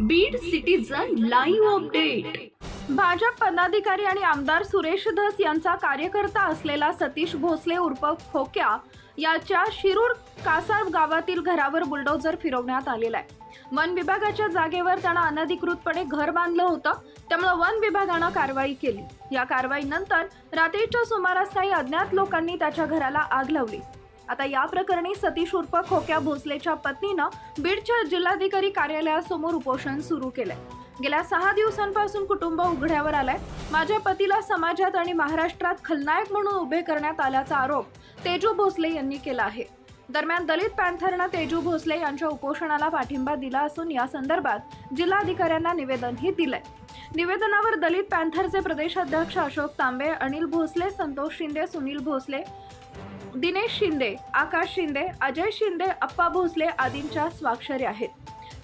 Beed citizen live update Bhajap पदाधिकारी आणि आमदार सुरेश धस यांचा कार्यकर्ता असलेला सतीश भोसले उर्फ खोक्या याच्या शिरूर कासार गावातील घरावर बुलडोजर फिरवण्यात आलेला आहे. वन विभागाच्या जागेवर त्यानं अनधिकृतपणे घर बांधलं होतं. त्यामुळे वन विभागानं कारवाई केली. या कारवाईनंतर रात्रीच्या सुमारास काही अज्ञात लोकांनी त्याच्या घराला आग लावली. आता या प्रकरणी सतीश उर्फ खोक्या भोसलेच्या पत्नीनं बीडच्या जिल्हाधिकारी कार्यालयासमोर उपोषण सुरू केलंय. गेल्या सहा दिवसांपासून कुटुंब उघड्यावर आलंय. माझ्या पतीला समाजात आणि महाराष्ट्रात खलनायक म्हणून उभे करण्यात आल्याचा आरोप तेजू भोसले यांनी केला आहे. दरम्यान दलित पॅन्थरनं तेजू भोसले यांच्या उपोषणाला पाठिंबा दिला असून या संदर्भात जिल्हाधिकाऱ्यांना निवेदनही दिलंय. निवेदनावर दलित पॅन्थरचे प्रदेशाध्यक्ष अशोक तांबे अनिल भोसले संतोष शिंदे सुनील भोसले दिनेश शिंदे आकाश शिंदे अजय शिंदे अप्पा भोसले आदींच्या स्वाक्षरी आहेत.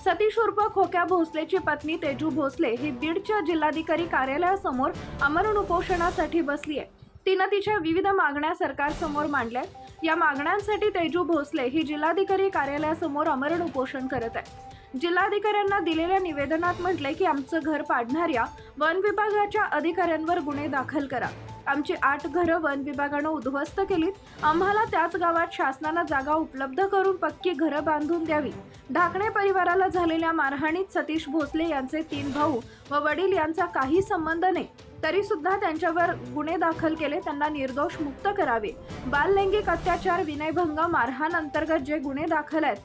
सतीश उर्फ खोक्या भोसलेची पत्नी तेजू भोसले ही बीडच्या जिल्हाधिकारी कार्यालयासमोर अमरण उपोषणासाठी बसली आहे तिनं तिच्या विविध मागण्या सरकारसमोर मांडल्या या मागण्यांसाठी तेजू भोसले ही जिल्हाधिकारी कार्यालयासमोर अमरण उपोषण करत आहे जिल्हाधिकाऱ्यांना दिलेल्या निवेदनात म्हटले की आमचं घर पाडणाऱ्या वन विभागाच्या अधिकाऱ्यांवर गुन्हे दाखल करा. आमची आठ घरं वन विभागानं उद्ध्वस्त केलीत. आम्हाला त्याच गावात शासनाला जागा उपलब्ध करून पक्की घरं बांधून द्यावी. ढाकणे परिवाराला झालेल्या मारहाणीत सतीश भोसले यांचे तीन भाऊ व वडील यांचा काही संबंध नाही. तरी सुद्धा त्यांच्यावर गुन्हे दाखल केले त्यांना निर्दोष मुक्त करावे. बाललैंगिक अत्याचार विनयभंग मारहाण अंतर्गत जे गुन्हे दाखल आहेत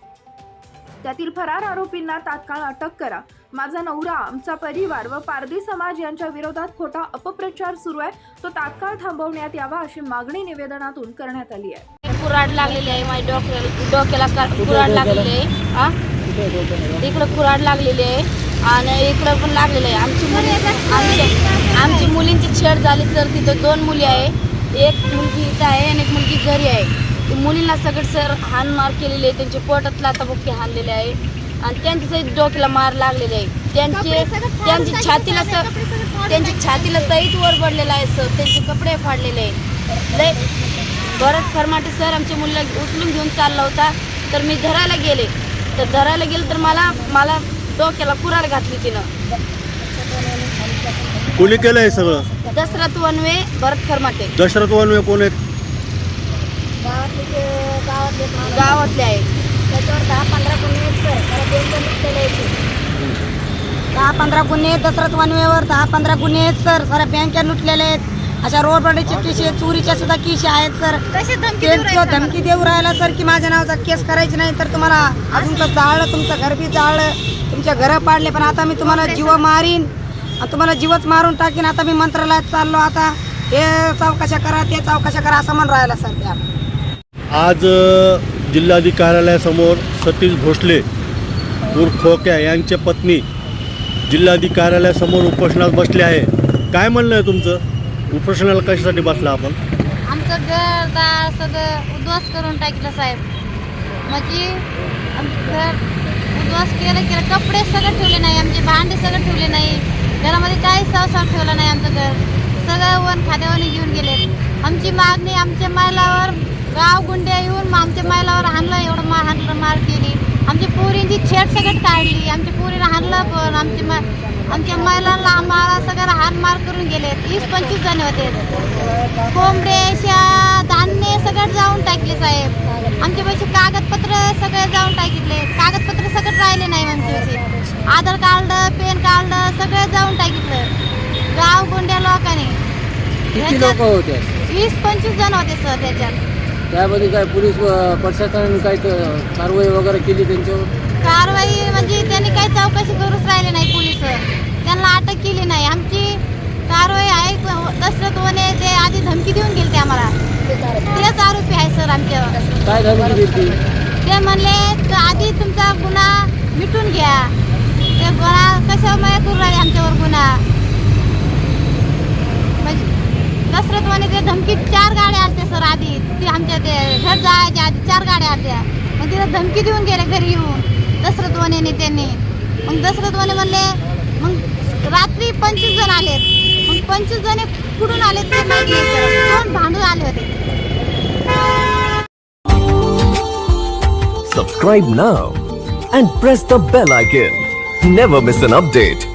त्यातील फरार आरोपींना तात्काळ अटक करा. माझा नवरा आमचा परिवार व पारधी समाज यांच्या विरोधात खोटा अपप्रचार सुरू आहे. तो तात्काळ थांबवण्यात यावा अशी मागणी निवेदनातून करण्यात आली आहे. कुराड लागलेली आहे माझ्या डोक्याला डोक्याला का- कुराड लागलेली आहे हा इकडं कुराड लागलेली आहे आणि इकडं पण लागलेलं आहे. आमची मुली आमची आमची मुलींची छेड झाली सर तिथं दोन मुली आहे. एक मुलगी इथं आहे आणि एक मुलगी घरी आहे. ते मुलींना सगळं सर हाण मार केलेली आहे त्यांच्या पोटात लाताबुक्के हाणलेले आहे. आणि त्यांच्या डोक्याला मार लागलेले आहे. त्यांचे त्यांची छातीला सर त्यांची छातीला सहित वर पडलेला आहे सर. त्यांचे कपडे फाडलेले आहे. लय भरत खरमाटे सर आमच्या मुलीला उचलून घेऊन चालला होता. तर मी धरायला गेले. तर धरायला गेले तर मला मला डोक्याला कुराड घातली तिनं. कोणी केलं हे सगळं? दसरथ वनवे भरत खरमाटे. दशरथ वनवे कोण आहेत? गावातले आहे त्याच्यावर दहा पंधरा गुन्हे आहेत सर. त्याला आहेत दहा पंधरा गुन्हे आहेत दसरथ वनवेवर दहा पंधरा गुन्हे आहेत सर. साऱ्या बँका लुटलेले आहेत. अशा रोडबडीचे किशी आहेत, चोरीच्या सुद्धा किशी आहेत सर. त्यांचं धमकी देऊ राहिला सर की माझ्या नावाचा केस करायची नाही तर तुम्हाला अजून तर जाळलं तुमचं घर बी जाळलं तुमच्या घरं पाडले. पण आता मी तुम्हाला जीव मारीन आणि तुम्हाला जीवच मारून टाकीन. आता मी मंत्रालयात चाललो आता हे चौकशा करा ते चौकशा करा असं म्हणून राहिला सर त्या आज जिल्हाधिकार्यालयासमोर कार्यालयासमोर सतीश भोसले उर्फ खोक्या यांच्या पत्नी जिल्हाधिकारी कार्यालयासमोर उपोषणात बसले आहे. काय म्हणणं आहे तुमचं? उपोषणाला कशासाठी बसला आपण? आमचं घर दार सगळं उद्ध्वस्त करून टाकलं साहेब. म्हणजे आमचं घर उद्ध्वस्त केलं केलं. कपडे सगळं ठेवले नाही आमचे भांडे सगळं ठेवले नाही. घरामध्ये काही सवसाव ठेवलं नाही आमचं घर. सगळं वन खाद्यावर घेऊन गेले. आमची मागणी आमच्या मालावर गाव गुंड्या येऊन आमच्या महिलावर हाणलं एवढं मार हाणलं मार केली. आमच्या पोरींची छेड सगळं काढली. आमच्या पोरीला हाणलं पण आमची मा आमच्या महिलांना आम्हाला सगळं हात मार करून गेले वीस पंचवीस जण होते. कोंबडे शा धान्य सगळं जाऊन टाकले साहेब. आमच्या पैसे कागदपत्र सगळे जाऊन टाकितले कागदपत्र सगळं राहिले नाही आमच्या पैसे. आधार कार्ड पॅन कार्ड सगळं जाऊन टाकितलं गाव गोंड्या लोकांनी. वीस पंचवीस जण होते सर त्याच्यात. त्यामध्ये काय पोलीस प्रशासनाने काय कारवाई वगैरे केली त्यांच्यावर? कारवाई म्हणजे त्यांनी काही चौकशी करूच राहिले नाही पोलीस. त्यांना अटक केली नाही. आमची कारवाई आहे. दशरथ वने ते आधी धमकी देऊन गेले ते आम्हाला. तेच आरोपी आहे सर आमच्यावर. काय धमकी दिली ते म्हणले "त- आधी तुमचा गुन्हा मिटून घ्या. ते गुन्हा कशामुळे करू राहिले आमच्यावर गुन्हा म्हणजे दशरथ ते धमकी चार गाड्या असते सर आधी. ती आमच्या ते घर जायच्या आधी चार गाड्या असत्या मग तिला धमकी देऊन गेले घरी येऊन दशरथ त्यांनी. मग दशरथ म्हणले मग रात्री पंचवीस जण आलेत. मग पंचवीस जण कुठून आलेत ते माहिती दोन भांडून आले होते. Subscribe now and press the bell icon. never miss an update.